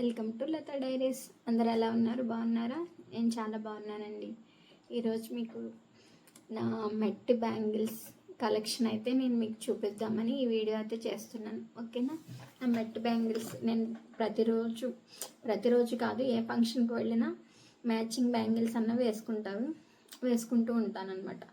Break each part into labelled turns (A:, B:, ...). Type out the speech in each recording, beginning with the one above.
A: Welcome to Lata diaries. అందరు ఎలా ఉన్నారు? బాగున్నారా? నేను చాలా బాగున్నానండి. ఈరోజు మీకు నా మెట్టి బ్యాంగిల్స్ కలెక్షన్ అయితే నేను మీకు చూపిద్దామని ఈ వీడియో అయితే చేస్తున్నాను. ఓకేనా? ఆ మెట్టి బ్యాంగిల్స్ నేను ప్రతిరోజు ప్రతిరోజు కాదు ఏ ఫంక్షన్కి వెళ్ళినా మ్యాచింగ్ బ్యాంగిల్స్ అన్న వేసుకుంటాను వేసుకుంటూ ఉంటాను అనమాట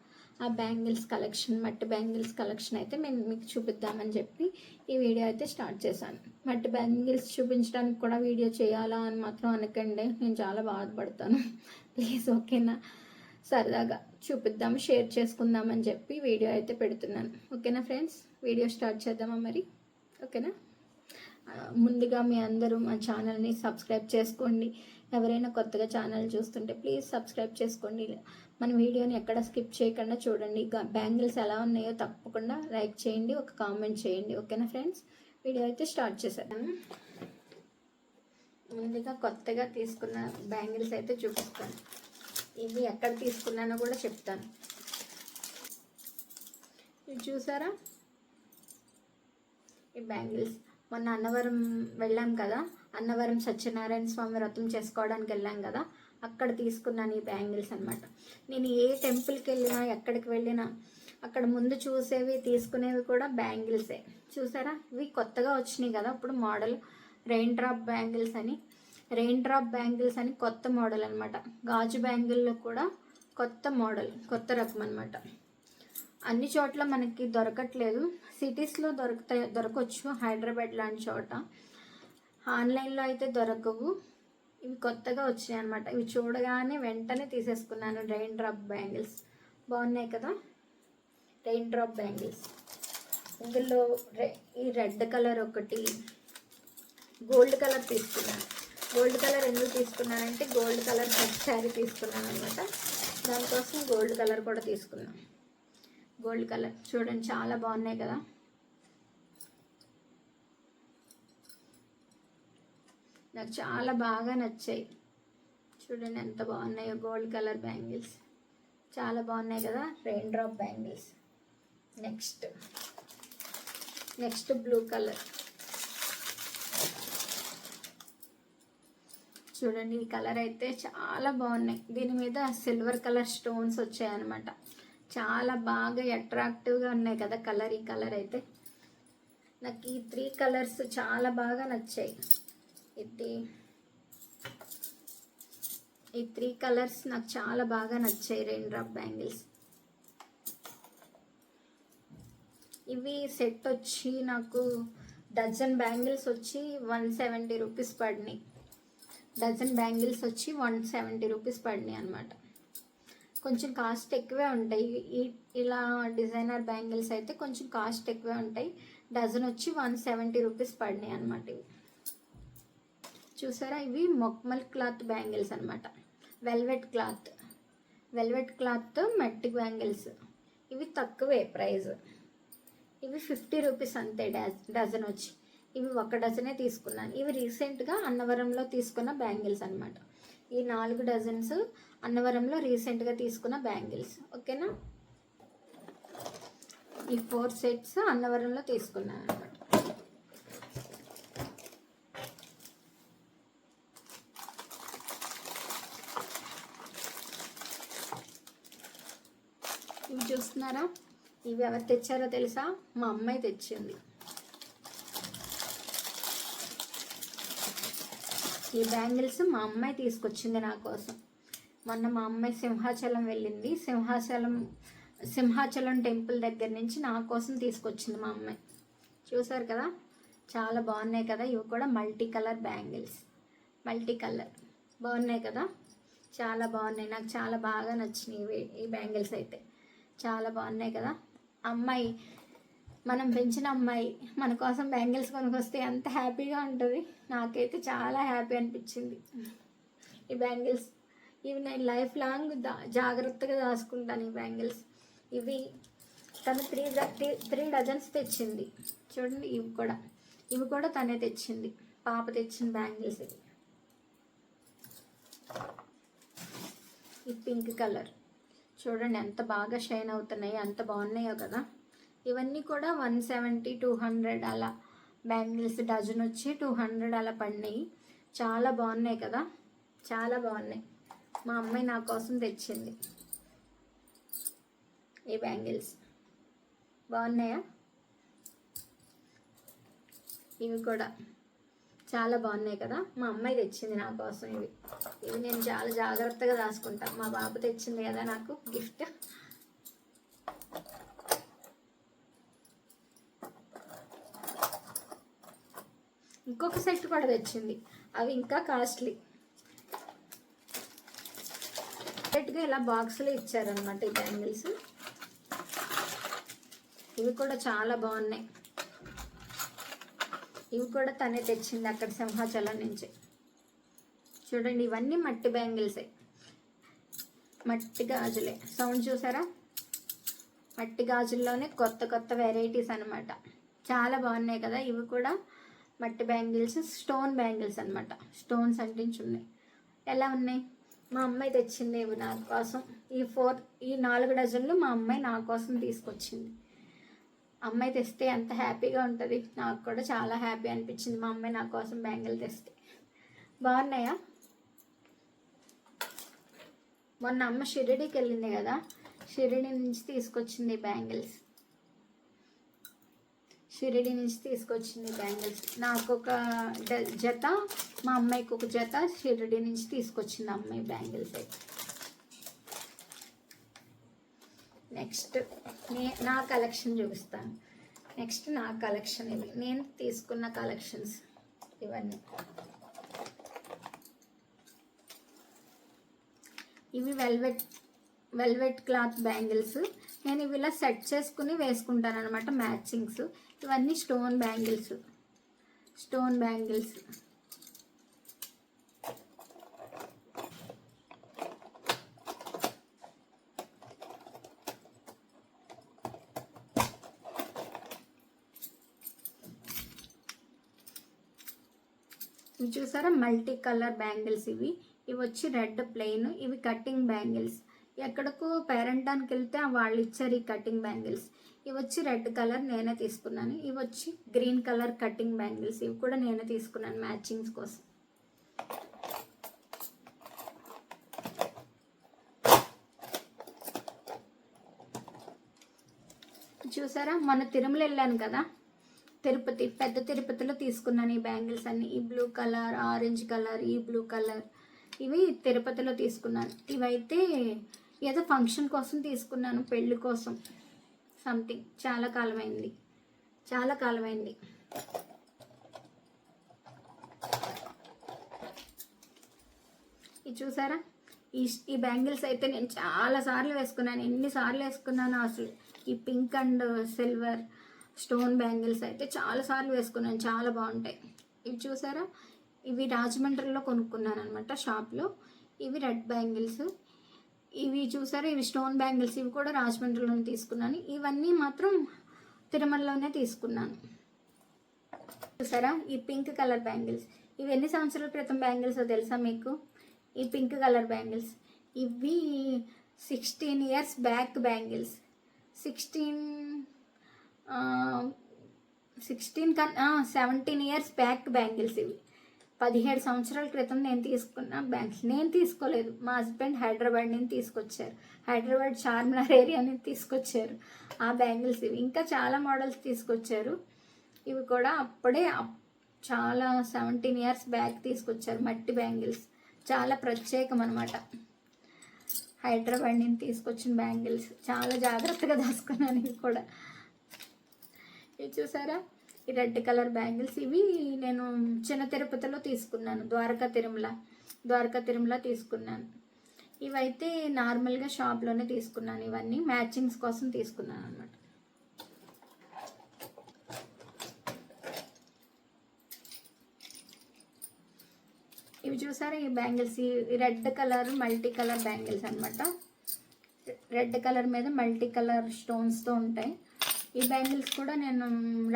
A: ఆ బ్యాంగిల్స్ కలెక్షన్ మట్టి బ్యాంగిల్స్ కలెక్షన్ అయితే నేను మీకు చూపిద్దామని చెప్పి ఈ వీడియో అయితే స్టార్ట్ చేశాను. మట్టి బ్యాంగిల్స్ చూపించడానికి కూడా వీడియో చేయాలా అని మాత్రం అనకండి. నేను చాలా బాధపడతాను. ప్లీజ్ ఓకేనా? సరదాగా చూపిద్దాం షేర్ చేసుకుందాం అని చెప్పి వీడియో అయితే పెడుతున్నాను. ఓకేనా ఫ్రెండ్స్? వీడియో స్టార్ట్ చేద్దామా మరి? ఓకేనా? ముందుగా మీ అందరూ మా ఛానల్ని సబ్స్క్రైబ్ చేసుకోండి. ఎవరైనా కొత్తగా ఛానల్ చూస్తుంటే ప్లీజ్ సబ్స్క్రైబ్ చేసుకోండి. మన వీడియోని ఎక్కడ స్కిప్ చేయకుండా చూడండి. బ్యాంగిల్స్ ఎలా ఉన్నాయో తప్పకుండా లైక్ చేయండి ఒక కామెంట్ చేయండి. ఓకేనా ఫ్రెండ్స్? వీడియో అయితే స్టార్ట్ చేశాను ముందుగా కొత్తగా తీసుకున్న బ్యాంగిల్స్ అయితే చూపిస్తాను. ఇవి ఎక్కడ తీసుకున్నానో కూడా చెప్తాను. ఇవి చూసారా? ఈ బ్యాంగిల్స్. మొన్న అన్నవరం వెళ్ళాం కదా? అన్నవరం సత్యనారాయణ స్వామి వ్రతం చేసుకోవడానికి వెళ్ళాం కదా? అక్కడ తీసుకున్నాను ఈ బ్యాంగిల్స్ అనమాట నేను ఏ టెంపుల్కి వెళ్ళినా ఎక్కడికి వెళ్ళినా అక్కడ ముందు చూసేవి తీసుకునేవి కూడా బ్యాంగిల్సే. చూసారా? ఇవి కొత్తగా వచ్చినాయి కదా ఇప్పుడు మోడల్ రెయిన్ డ్రాప్ బ్యాంగిల్స్ అని. రెయిన్ డ్రాప్ బ్యాంగిల్స్ అని కొత్త మోడల్ అనమాట గాజు బ్యాంగిల్లో కూడా కొత్త మోడల్ కొత్త రకం అనమాట అన్ని చోట్ల మనకి దొరకట్లేదు. సిటీస్లో దొరుకుతాయి దొరకవచ్చు హైదరాబాద్ లాంటి చోట. ఆన్లైన్లో అయితే దొరకవు. ఇవి కొత్తగా వచ్చాయి అనమాట ఇవి చూడగానే వెంటనే తీసేసుకున్నాను రెయిన్ డ్రాప్ బ్యాంగిల్స్. బాగున్నాయి కదా? రెయిన్ డ్రాప్ బ్యాంగిల్స్ ఇందులో రె ఈ రెడ్ కలర్ ఒకటి గోల్డ్ కలర్ తీసుకున్నాను. గోల్డ్ కలర్ ఎందుకు తీసుకున్నానంటే గోల్డ్ కలర్ సెట్ శారీ తీసుకున్నాను అనమాట దానికోసం గోల్డ్ కలర్ కూడా తీసుకున్నాను గోల్డ్ కలర్ చూడండి చాలా బాగున్నాయి కదా. నాకు చాలా బాగా నచ్చాయి. చూడండి ఎంత బాగున్నాయో గోల్డ్ కలర్ బ్యాంగిల్స్ చాలా బాగున్నాయి కదా rain drop bangles next. Next blue colour. చూడండి ఈ కలర్ అయితే చాలా బాగున్నాయి. దీని మీద సిల్వర్ కలర్ స్టోన్స్ వచ్చాయన్నమాట. చాలా బాగా అట్రాక్టివ్గా ఉన్నాయి కదా కలర్ ఈ కలర్ అయితే. నాకు ఈ త్రీ కలర్స్ చాలా బాగా నచ్చాయి. ఇది ఈ త్రీ కలర్స్ నాకు చాలా బాగా నచ్చాయి రెయిన్ డ్రాప్ బ్యాంగిల్స్. ఇవి సెట్ వచ్చి నాకు డజన్ బ్యాంగిల్స్ వచ్చి వన్ సెవెంటీ రూపీస్ పడినాయి. డజన్ బ్యాంగిల్స్ వచ్చి వన్ సెవెంటీ రూపీస్ పడినాయి అనమాట కొంచెం కాస్ట్ ఎక్కువే ఉంటాయి. ఈ ఇలా డిజైనర్ బ్యాంగిల్స్ అయితే కొంచెం కాస్ట్ ఎక్కువే ఉంటాయి. డజన్ వచ్చి వన్ సెవెంటీ రూపీస్ పడినాయి అనమాట ఇవి. చూసారా? ఇవి మొక్మల్ క్లాత్ బ్యాంగిల్స్ అనమాట వెల్వెట్ క్లాత్ వెల్వెట్ క్లాత్ మట్టి బ్యాంగిల్స్ ఇవి తక్కువే ప్రైస్ ఇవి ఫిఫ్టీ రూపీస్ అంతే డజన్ వచ్చి. ఇవి ఒక డజనే తీసుకున్నాను. ఇవి రీసెంట్గా అన్నవరంలో తీసుకున్న బ్యాంగిల్స్ అనమాట ఈ నాలుగు డజన్స్ అన్నవరంలో రీసెంట్గా తీసుకున్న బ్యాంగిల్స్. ఓకేనా? ఈ ఫోర్ సెట్స్ అన్నవరంలో తీసుకున్నాను అనమాట ఇవి చూస్తున్నారా? ఇవి ఎవరు తెచ్చారో తెలుసా? మా అమ్మాయి తెచ్చింది. ఈ బ్యాంగిల్స్ మా అమ్మాయి తీసుకొచ్చింది నా కోసం. మొన్న మా అమ్మాయి సింహాచలం వెళ్ళింది. సింహాచలం సింహాచలం టెంపుల్ దగ్గర నుంచి నా కోసం తీసుకొచ్చింది మా అమ్మాయి. చూసారు కదా? చాలా బాగున్నాయి కదా? ఇవి కూడా multi colour bangles. Multi colour బాగున్నాయి కదా? చాలా బాగున్నాయి. నాకు చాలా బాగా నచ్చినాయి ఈ బ్యాంగిల్స్ అయితే. చాలా బాగున్నాయి కదా? అమ్మాయి మనం పెంచిన అమ్మాయి మన కోసం బ్యాంగిల్స్ కొనుక్కొస్తే ఎంత హ్యాపీగా ఉంటుంది. నాకైతే చాలా హ్యాపీ అనిపించింది. ఈ బ్యాంగిల్స్ ఇవి నేను లైఫ్ లాంగ్ దా జాగ్రత్తగా దాచుకుంటాను ఈ బ్యాంగిల్స్. ఇవి తను త్రీ త్రీ త్రీ డజన్స్ తెచ్చింది. చూడండి ఇవి కూడా. ఇవి కూడా తనే తెచ్చింది. పాప తెచ్చిన బ్యాంగిల్స్ ఇవి. ఈ పింక్ కలర్. చూడండి ఎంత బాగా షైన్ అవుతున్నాయి అంత బాగున్నాయో కదా. ఇవన్నీ కూడా వన్ సెవెంటీ టూ హండ్రెడ్ అలా. బ్యాంగిల్స్ డజన్ వచ్చి టూ హండ్రెడ్ అలా పడినాయి. చాలా బాగున్నాయి కదా. చాలా బాగున్నాయి. మా అమ్మాయి నా కోసం తెచ్చింది ఈ బ్యాంగిల్స్. బాగున్నాయా? ఇవి కూడా. చాలా బాగున్నాయి కదా. మా అమ్మాయి తెచ్చింది నా కోసం ఇవి. ఇవి నేను చాలా జాగ్రత్తగా రాసుకుంటా. మా బాబు తెచ్చింది కదా నాకు గిఫ్ట్. ఇంకొక సెట్ కూడా తెచ్చింది. అవి ఇంకా కాస్ట్లీ. సెట్గా ఇలా బాక్స్లో ఇచ్చారనమాట ఈ బ్యాంగిల్స్. ఇవి కూడా చాలా బాగున్నాయి. ఇవి కూడా తనే తెచ్చింది అక్కడ సింహాచలం నుంచి. చూడండి ఇవన్నీ మట్టి బ్యాంగిల్సే. మట్టి గాజులే. సౌండ్ చూసారా? మట్టి గాజుల్లోనే కొత్త కొత్త వెరైటీస్ అనమాట చాలా బాగున్నాయి కదా ఇవి కూడా మట్టి బ్యాంగిల్స్ స్టోన్ బ్యాంగిల్స్ అనమాట స్టోన్స్ అంటించి ఉన్నాయి ఎలా ఉన్నాయి? మా అమ్మాయి తెచ్చింది ఇవి నా కోసం. ఈ ఫోర్ ఈ నాలుగు డజన్లు మా అమ్మాయి నా కోసం తీసుకొచ్చింది. అమ్మాయి తెస్తే ఎంత హ్యాపీగా ఉంటుంది. నాకు కూడా చాలా హ్యాపీ అనిపించింది. మా అమ్మాయి నా కోసం బ్యాంగిల్ తెస్తే. బాగున్నాయా? మొన్న అమ్మ షిరిడీకి వెళ్ళింది కదా. షిరిడి నుంచి తీసుకొచ్చింది బ్యాంగిల్స్. షిరిడి నుంచి తీసుకొచ్చింది బ్యాంగిల్స్. నాకు ఒక డ- జత మా అమ్మాయికి ఒక జత షిరిడి నుంచి తీసుకొచ్చింది అమ్మాయి బ్యాంగిల్స్ అయితే. నెక్స్ట్. నే నా కలెక్షన్ చూపిస్తాను. నెక్స్ట్ నా కలెక్షన్ ఇవి నేను తీసుకున్న కలెక్షన్స్ ఇవన్నీ. ఇవి వెల్వెట్ వెల్వెట్ క్లాత్ బ్యాంగిల్స్. నేను ఇవి ఇలా సెట్ చేసుకుని వేసుకుంటాను అనమాట మ్యాచింగ్స్. ఇవన్నీ స్టోన్ బ్యాంగిల్స్. Stone bangles. చూసారా? మల్టీ కలర్ బ్యాంగిల్స్ ఇవి. ఇవి వచ్చి రెడ్ ప్లెయిన్. ఇవి కటింగ్ బ్యాంగిల్స్. ఎక్కడికో పేరెంటానికి వెళ్తే వాళ్ళు ఇచ్చారు ఈ కటింగ్ బ్యాంగిల్స్. ఇవి వచ్చి రెడ్ కలర్ నేనే తీసుకున్నాను. ఇవి వచ్చి గ్రీన్ కలర్ కటింగ్ బ్యాంగిల్స్. ఇవి కూడా నేనే తీసుకున్నాను మ్యాచింగ్స్ కోసం. చూసారా? మొన్న తిరుమల వెళ్ళాను కదా? తిరుపతి పెద్ద తిరుపతిలో తీసుకున్నాను ఈ బ్యాంగిల్స్ అన్ని. ఈ బ్లూ కలర్ ఆరెంజ్ కలర్ ఈ బ్లూ కలర్ ఇవి తిరుపతిలో తీసుకున్నాను. ఇవైతే ఏదో ఫంక్షన్ కోసం తీసుకున్నాను పెళ్ళి కోసం. సంథింగ్. చాలా కాలమైంది. చాలా కాలమైంది. ఇది చూసారా? ఈ ఈ బ్యాంగిల్స్ అయితే నేను చాలా సార్లు వేసుకున్నాను. ఎన్నిసార్లు వేసుకున్నాను అసలు. ఈ pink and silver. Stone bangles అయితే చాలా సార్లు వేసుకున్నాను చాలా బాగుంటాయి. ఇవి చూసారా? ఇవి రాజమండ్రిలో కొనుక్కున్నాను అనమాట షాప్లో. ఇవి రెడ్ బ్యాంగిల్స్. ఇవి చూసారా? ఇవి స్టోన్ బ్యాంగిల్స్. ఇవి కూడా రాజమండ్రిలోనే తీసుకున్నాను. ఇవన్నీ మాత్రం తిరుమలలోనే తీసుకున్నాను. చూసారా? ఈ పింక్ కలర్ బ్యాంగిల్స్. ఇవి ఎన్ని సంవత్సరాల క్రితం బ్యాంగిల్స్ తెలుసా మీకు? ఈ పింక్ కలర్ బ్యాంగిల్స్. ఇవి sixteen years back bangles. Sixteen sixteen కన్నా సెవెంటీన్ ఇయర్స్ బ్యాక్ బ్యాంగిల్స్ ఇవి. పదిహేడు సంవత్సరాల క్రితం నేను తీసుకున్న బ్యాంగిల్స్ నేను తీసుకోలేదు. మా హస్బెండ్ హైదరాబాద్ నుంచి తీసుకొచ్చారు. హైదరాబాద్ చార్మినార్ ఏరియా నుంచి తీసుకొచ్చారు ఆ బ్యాంగిల్స్ ఇవి. ఇంకా చాలా మోడల్స్ తీసుకొచ్చారు. ఇవి కూడా అప్పుడే చాలా సెవెంటీన్ ఇయర్స్ బ్యాక్ తీసుకొచ్చారు మట్టి బ్యాంగిల్స్ చాలా ప్రత్యేకం అనమాట హైదరాబాద్ నుంచి తీసుకొచ్చిన బ్యాంగిల్స్ చాలా జాగ్రత్తగా దాచుకున్నాను ఇవి కూడా. ఇవి చూసారా? ఈ రెడ్ కలర్ బ్యాంగిల్స్ ఇవి నేను చిన్న తిరుపతిలో తీసుకున్నాను ద్వారకా తిరుమల ద్వారకా తిరుమల తీసుకున్నాను. ఇవైతే నార్మల్గా షాప్లోనే తీసుకున్నాను ఇవన్నీ మ్యాచింగ్స్ కోసం తీసుకున్నాను అనమాట ఇవి చూసారా? ఈ బ్యాంగిల్స్ ఈ red colour multi colour bangles అనమాట రెడ్ కలర్ మీద మల్టీ కలర్ స్టోన్స్తో ఉంటాయి. ఈ బ్యాంగిల్స్ కూడా నేను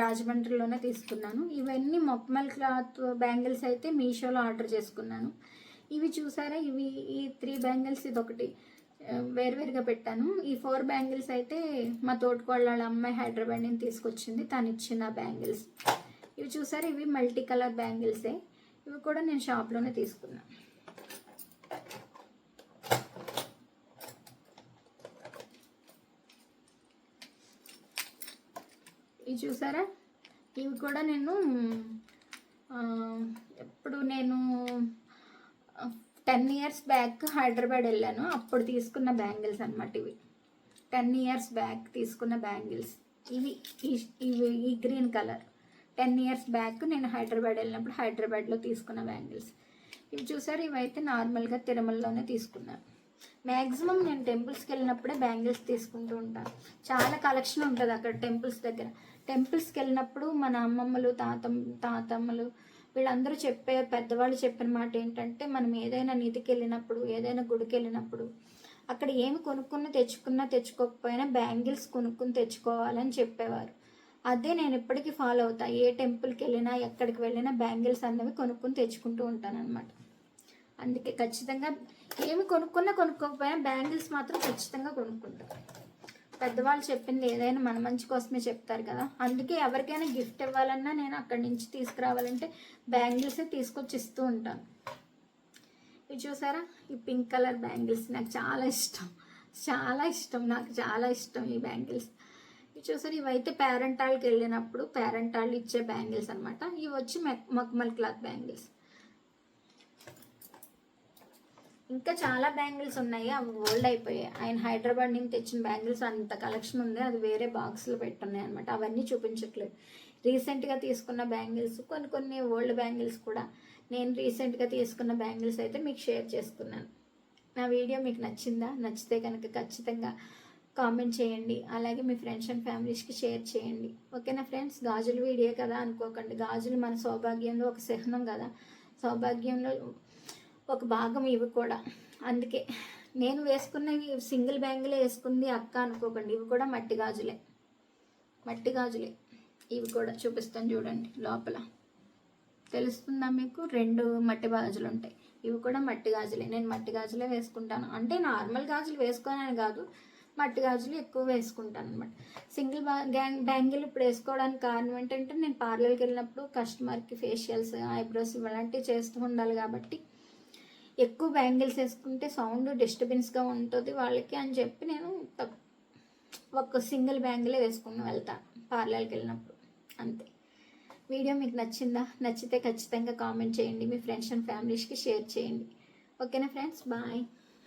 A: రాజమండ్రిలోనే తీసుకున్నాను. ఇవన్నీ మొక్మల్ క్లాత్ బ్యాంగిల్స్ అయితే మీషోలో ఆర్డర్ చేసుకున్నాను. ఇవి చూసారా? ఇవి ఈ త్రీ బ్యాంగిల్స్ ఇది ఒకటి వేరువేరుగా పెట్టాను. ఈ ఫోర్ బ్యాంగిల్స్ అయితే మా తోటికోళ్ళ వాళ్ళ అమ్మాయి హైదరాబాద్ నుంచి తీసుకొచ్చింది. తను ఇచ్చిన బ్యాంగిల్స్. ఇవి చూసారా? ఇవి మల్టీ కలర్ బ్యాంగిల్సే. ఇవి కూడా నేను షాప్లోనే తీసుకున్నాను. చూసారా? ఇవి కూడా నేను ఇప్పుడు ఎప్పుడు నేను టెన్ ఇయర్స్ బ్యాక్ హైదరాబాద్ వెళ్ళాను. అప్పుడు తీసుకున్న బ్యాంగిల్స్ అనమాట ఇవి. టెన్ ఇయర్స్ బ్యాక్ తీసుకున్న బ్యాంగిల్స్. ఇవి ఇవి ఈ green colour. Ten years back నేను హైదరాబాద్ వెళ్ళినప్పుడు హైదరాబాద్లో తీసుకున్న బ్యాంగిల్స్. ఇవి చూసారు? ఇవైతే నార్మల్గా తిరుమలలోనే తీసుకున్నాను మ్యాక్సిమం నేను టెంపుల్స్కి వెళ్ళినప్పుడే బ్యాంగిల్స్ తీసుకుంటూ ఉంటాను చాలా కలెక్షన్ ఉంటుంది అక్కడ టెంపుల్స్ దగ్గర. టెంపుల్స్కి వెళ్ళినప్పుడు మన అమ్మమ్మలు తాతమ్మ తాతమ్మలు వీళ్ళందరూ చెప్పే పెద్దవాళ్ళు చెప్పిన మాట ఏంటంటే మనం ఏదైనా నిధికి వెళ్ళినప్పుడు ఏదైనా గుడికి వెళ్ళినప్పుడు అక్కడ ఏమి కొనుక్కున్నా తెచ్చుకున్నా తెచ్చుకోకపోయినా బ్యాంగిల్స్ కొనుక్కుని తెచ్చుకోవాలని చెప్పేవారు. అదే నేను ఇప్పటికీ ఫాలో అవుతా. ఏ టెంపుల్కి వెళ్ళినా ఎక్కడికి వెళ్ళినా బ్యాంగిల్స్ అన్నవి కొనుక్కుని తెచ్చుకుంటూ ఉంటాను అనమాట అందుకే ఖచ్చితంగా ఏమి కొనుక్కున్నా కొనుక్కోకపోయినా బ్యాంగిల్స్ మాత్రం ఖచ్చితంగా కొనుక్కుంటాం. పెద్దవాళ్ళు చెప్పింది ఏదైనా మన మంచి కోసమే చెప్తారు కదా. అందుకే ఎవరికైనా గిఫ్ట్ ఇవ్వాలన్నా నేను అక్కడి నుంచి తీసుకురావాలంటే బ్యాంగిల్సే తీసుకొచ్చి ఇస్తూ ఉంటాను. ఇవి చూసారా? ఈ పింక్ కలర్ బ్యాంగిల్స్ నాకు చాలా ఇష్టం. చాలా ఇష్టం. నాకు చాలా ఇష్టం ఈ బ్యాంగిల్స్. ఇవి చూసారు? ఇవైతే పేరెంట్ వాళ్ళకి వెళ్ళినప్పుడు పేరెంట్ వాళ్ళు ఇచ్చే బ్యాంగిల్స్ అనమాట ఇవి వచ్చి మెక్ మక్మల్ క్లాత్ బ్యాంగిల్స్. ఇంకా చాలా బ్యాంగిల్స్ ఉన్నాయి. అవి ఓల్డ్ అయిపోయాయి. ఆయన హైదరాబాద్ నుంచి తెచ్చిన బ్యాంగిల్స్ అంత కలెక్షన్ ఉంది. అది వేరే బాక్స్లో పెట్టున్నాయి అనమాట అవన్నీ చూపించట్లేదు. రీసెంట్గా తీసుకున్న బ్యాంగిల్స్ కొన్ని కొన్ని ఓల్డ్ బ్యాంగిల్స్ కూడా. నేను రీసెంట్గా తీసుకున్న బ్యాంగిల్స్ అయితే మీకు షేర్ చేసుకున్నాను. నా వీడియో మీకు నచ్చిందా? నచ్చితే కనుక ఖచ్చితంగా కామెంట్ చేయండి. అలాగే మీ ఫ్రెండ్స్ అండ్ ఫ్యామిలీస్కి షేర్ చేయండి. ఓకేనా ఫ్రెండ్స్? గాజుల వీడియో కదా అనుకోకండి. గాజులు మన సౌభాగ్యంలో ఒక చిహ్నం కదా. సౌభాగ్యంలో ఒక భాగం ఇవి కూడా. అందుకే నేను వేసుకున్నవి సింగిల్ బ్యాంగిలే వేసుకుంది అక్క అనుకోకండి. ఇవి కూడా మట్టి గాజులే. మట్టి గాజులే. ఇవి కూడా చూపిస్తాను చూడండి లోపల. తెలుస్తుందా మీకు? రెండు మట్టి గాజులు ఉంటాయి. ఇవి కూడా మట్టి గాజులే. నేను మట్టి గాజులే వేసుకుంటాను. అంటే నార్మల్ గాజులు వేసుకోనని కాదు. మట్టి గాజులు ఎక్కువ వేసుకుంటాను అనమాట సింగిల్ బా గ్యాంగ్ బ్యాంగిల్ ఇప్పుడు వేసుకోవడానికి కారణం ఏంటంటే నేను పార్లర్కి వెళ్ళినప్పుడు కస్టమర్కి ఫేషియల్స్ ఐబ్రోస్ ఇలాంటివి చేస్తూ ఉండాలి కాబట్టి ఎక్కువ బ్యాంగిల్స్ వేసుకుంటే సౌండ్ డిస్టర్బెన్స్గా ఉంటుంది వాళ్ళకి అని చెప్పి నేను తక్- ఒక సింగిల్ బ్యాంగిలే వేసుకుని వెళ్తాను పార్లర్కి వెళ్ళినప్పుడు. అంతే. వీడియో మీకు నచ్చిందా? నచ్చితే ఖచ్చితంగా కామెంట్ చేయండి. మీ ఫ్రెండ్స్ అండ్ ఫ్యామిలీస్కి షేర్ చేయండి. ఓకేనా ఫ్రెండ్స్? బాయ్.